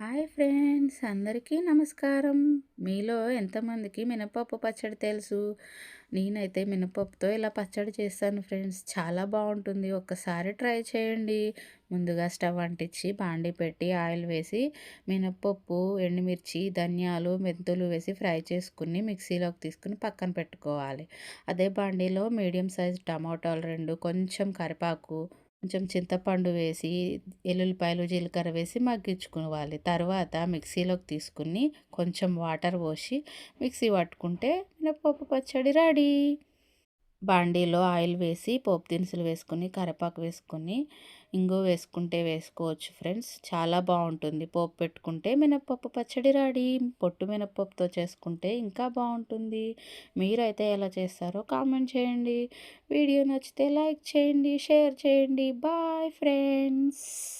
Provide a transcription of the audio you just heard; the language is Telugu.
హాయ్ ఫ్రెండ్స్ అందరికీ నమస్కారం. మీలో ఎంతమందికి మినపప్పు పచ్చడి తెలుసు? నేనైతే మినపప్పుతో ఇలా పచ్చడి చేస్తాను ఫ్రెండ్స్. చాలా బాగుంటుంది. ఒక్కసారి ట్రై చేయండి. ముందుగా స్టవ్ అంటించి బాండి పెట్టి ఆయిల్ వేసి మినపప్పు ఎండుమిర్చి ధనియాలు మెంతులు వేసి ఫ్రై చేసుకుని మిక్సీలోకి తీసుకుని పక్కన పెట్టుకోవాలి. అదే బాండీలో మీడియం సైజ్ టమాటాలు రెండు కొంచెం కరివేపాకు కొంచెం చింతపండు వేసి ఎల్లుల్లిపాయలు జీలకర్ర వేసి మగ్గించుకోవాలి తర్వాత మిక్సీలోకి తీసుకుని కొంచెం వాటర్ పోసి మిక్సీ పట్టుకుంటే మినపప్పు పచ్చడి రెడీ. బాండీలో ఆయిల్ వేసి పోపు దినుసులు వేసుకొని కరివేపాకు వేసుకొని ఇంగు వేసుకుంటే వేసుకోవచ్చు ఫ్రెండ్స్. చాలా బాగుంటుంది. పోపు పెట్టుకుంటే మినప్పప్పు పచ్చడి రాడి. పొట్టు మినప్పప్పుతో చేసుకుంటే ఇంకా బాగుంటుంది. మీరైతే ఎలా చేస్తారో కామెంట్ చేయండి. వీడియో నచ్చితే లైక్ చేయండి షేర్ చేయండి. Bye friends.